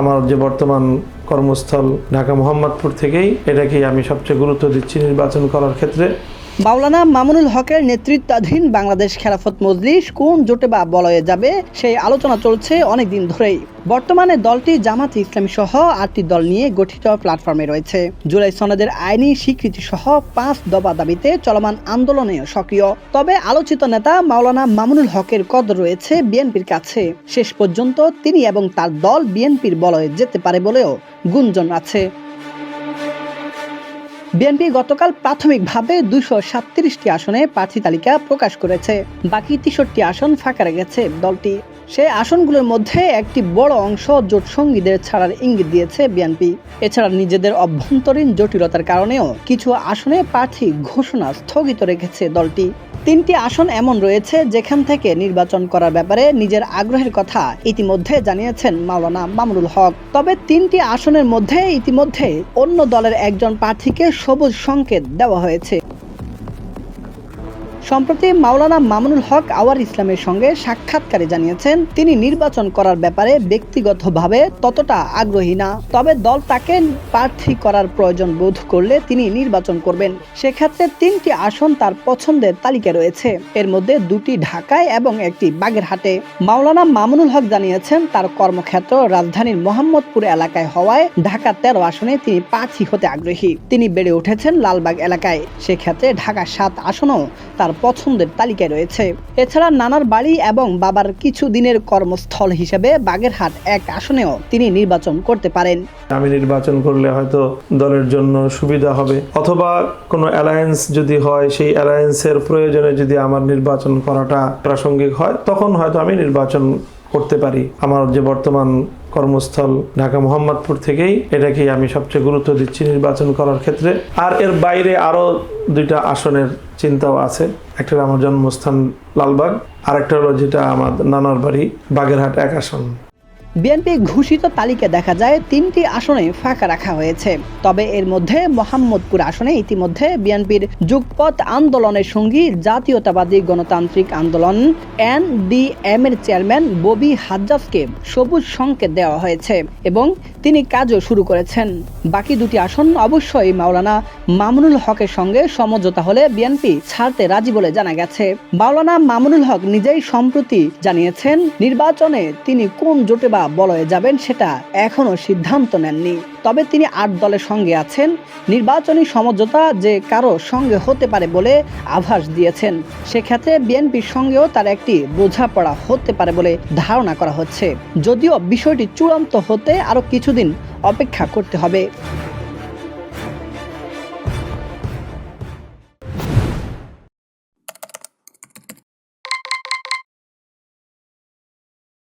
আমার যে বর্তমান কর্মস্থল ঢাকা মোহাম্মদপুর থেকেই, এটাকেই আমি সবচেয়ে গুরুত্ব দিচ্ছি নির্বাচন করার ক্ষেত্রে। মাওলানা মামুনুল হকের নেতৃত্বাধীন বাংলাদেশ খেলাফত মজলিস কোন জোটে বা বলয়ে যাবে, সেই আলোচনা চলছে অনেক দিন ধরেই। বর্তমানে দলটি জামাত ইসলামী সহ আটটি দল নিয়ে গঠিত প্ল্যাটফর্মে রয়েছে। জুলাই সনদের আইনি স্বীকৃতি সহ পাঁচ দফা দাবিতে চলমান আন্দোলনে সক্রিয়। তবে আলোচিত নেতা মাওলানা মামুনুল হকের কদ রয়েছে বিএনপির কাছে। শেষ পর্যন্ত তিনি এবং তার দল বিএনপির বলয়ে যেতে পারে বলেও গুঞ্জন আছে। বিএনপি গতকাল প্রাথমিকভাবে দুশো সাতত্রিশটি আসনে প্রার্থী তালিকা প্রকাশ করেছে। বাকি তেষট্টি আসন ফাঁকা রেখেছে দলটি। সেই আসনগুলোর মধ্যে একটি বড় অংশ জোট সঙ্গীদের ছাড়ার ইঙ্গিত দিয়েছে বিএনপি। এছাড়া নিজেদের অভ্যন্তরীণ জটিলতার কারণেও কিছু আসনে প্রার্থী ঘোষণা স্থগিত রেখেছে দলটি। তিনটি আসন এমন রয়েছে যেখান থেকে নির্বাচন করার ব্যাপারে নিজের আগ্রহের কথা ইতিমধ্যে জানিয়েছেন মাওলানা মামরুল হক। তবে তিনটি আসনের মধ্যে ইতিমধ্যে অন্য দলের একজন প্রার্থীকে সবুজ সংকেত দেওয়া হয়েছে। সম্প্রতি মাওলানা মামুনুল হক আওয়ার ইসলামের সঙ্গে সাক্ষাৎকারে জানিয়েছেন, তিনি নির্বাচন করার ব্যাপারে ব্যক্তিগতভাবে ততটা আগ্রহী না। তবে দল তাকে প্রার্থী করার প্রয়োজন বোধ করলে তিনি নির্বাচন করবেন। সেক্ষেত্রে তিনটি আসন তার পছন্দের তালিকায় রয়েছে। এর মধ্যে দুটি ঢাকায় এবং একটি বাগেরহাটে। মাওলানা মামুনুল হক জানিয়েছেন, তার কর্মক্ষেত্র রাজধানীর মোহাম্মদপুর এলাকায় হওয়ায় ঢাকা তেরো আসনে তিনি প্রার্থী হতে আগ্রহী। তিনি বেড়ে উঠেছেন লালবাগ এলাকায়। সেক্ষেত্রে ঢাকা সাত আসনও তার পছন্দের তালিকায় রয়েছে। এছাড়া নানার বাড়ি এবং বাবার কিছু দিনের কর্মস্থল হিসেবে বাগেরহাট এক আসনেও তিনি নির্বাচন করতে পারেন। আমি নির্বাচন করলে হয়তো দলের জন্য সুবিধা হবে। অথবা কোনো অ্যালায়েন্স যদি হয়, সেই অ্যালায়েন্সের প্রয়োজনে যদি আমার নির্বাচন করাটা প্রাসঙ্গিক হয়, তখন হয়তো আমি নির্বাচন করতে পারি। আমার যে বর্তমান কর্মস্থল ঢাকা মোহাম্মদপুর থেকেই, এটাকেই আমি সবচেয়ে গুরুত্ব দিচ্ছি নির্বাচন করার ক্ষেত্রে। আর এর বাইরে আরও দুইটা আসনের চিন্তাও আছে। একটা আমার জন্মস্থান লালবাগ আর একটা হলো যেটা আমার নানার বাড়ি, বাগেরহাট এক আসন। বিএনপি ঘোষিত তালিকা দেখা যায় তিনটি আসনে ফাঁকা রাখা হয়েছে। তবে এর মধ্যে মোহাম্মদপুর আসনে ইতিমধ্যে বিএনপির যুগপথ আন্দোলনের সঙ্গী জাতীয়তাবাদী গণতান্ত্রিক আন্দোলন এনডিএম এর চেয়ারম্যান ববি হাজ্জাজকে সবুজ সংকেত দেওয়া হয়েছে এবং তিনি কাজও শুরু করেছেন। বাকি দুটি আসন অবশ্যই মাওলানা মামুনুল হকের সঙ্গে সমঝোতা হলে বিএনপি ছাড়তে রাজি বলে জানা গেছে। মাওলানা মামুনুল হক নিজেই সম্প্রতি জানিয়েছেন, নির্বাচনে তিনি কোন জোটে বা বলয়ে যাবেন সেটা এখনও সিদ্ধান্ত নেননি। তবে তিনি আট দলের সঙ্গে আছেন। নির্বাচনী সমঝোতা যে কারও সঙ্গে হতে পারে বলে আভাস দিয়েছেন। সেক্ষেত্রে বিএনপির সঙ্গেও তার একটি বোঝাপড়া হতে পারে বলে ধারণা করা হচ্ছে। যদিও বিষয়টি চূড়ান্ত হতে আরও কিছুদিন অপেক্ষা করতে হবে।